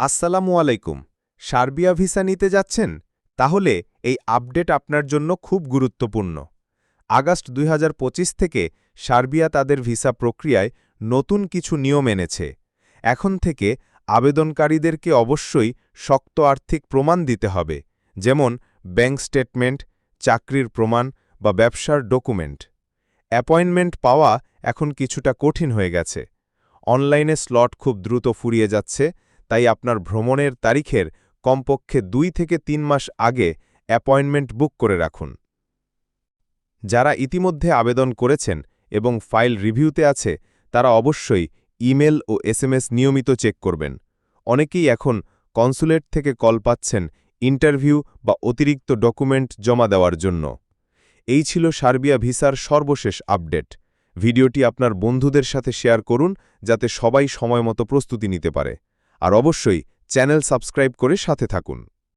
আসসালামু আলাইকুম। Serbia visa নিতে যাচ্ছেন? তাহলে এই আপডেট আপনার জন্য খুব গুরুত্বপূর্ণ। আগস্ট দুই হাজার পঁচিশ থেকে সার্বিয়া তাদের ভিসা প্রক্রিয়ায় নতুন কিছু নিয়ম এনেছে। এখন থেকে আবেদনকারীদেরকে অবশ্যই শক্ত আর্থিক প্রমাণ দিতে হবে, যেমন ব্যাংক স্টেটমেন্ট, চাকরির প্রমাণ বা ব্যবসার ডকুমেন্ট। অ্যাপয়েন্টমেন্ট পাওয়া এখন কিছুটা কঠিন হয়ে গেছে। অনলাইনে স্লট খুব দ্রুত ফুরিয়ে যাচ্ছে তাই আপনার ভ্রমণের তারিখের কমপক্ষে দুই থেকে তিন মাস আগে অ্যাপয়েন্টমেন্ট বুক করে রাখুন। যারা ইতিমধ্যে আবেদন করেছেন এবং ফাইল রিভিউতে আছে, তারা অবশ্যই ইমেল ও এসএমএস নিয়মিত চেক করবেন। অনেকেই এখন কনসুলেট থেকে কল পাচ্ছেন ইন্টারভিউ বা অতিরিক্ত ডকুমেন্ট জমা দেওয়ার জন্য। এই ছিল সার্বিয়া ভিসার সর্বশেষ আপডেট। ভিডিওটি আপনার বন্ধুদের সাথে শেয়ার করুন, যাতে সবাই সময়মতো প্রস্তুতি নিতে পারে। আর অবশ্যই চ্যানেল সাবস্ক্রাইব করে সাথে থাকুন।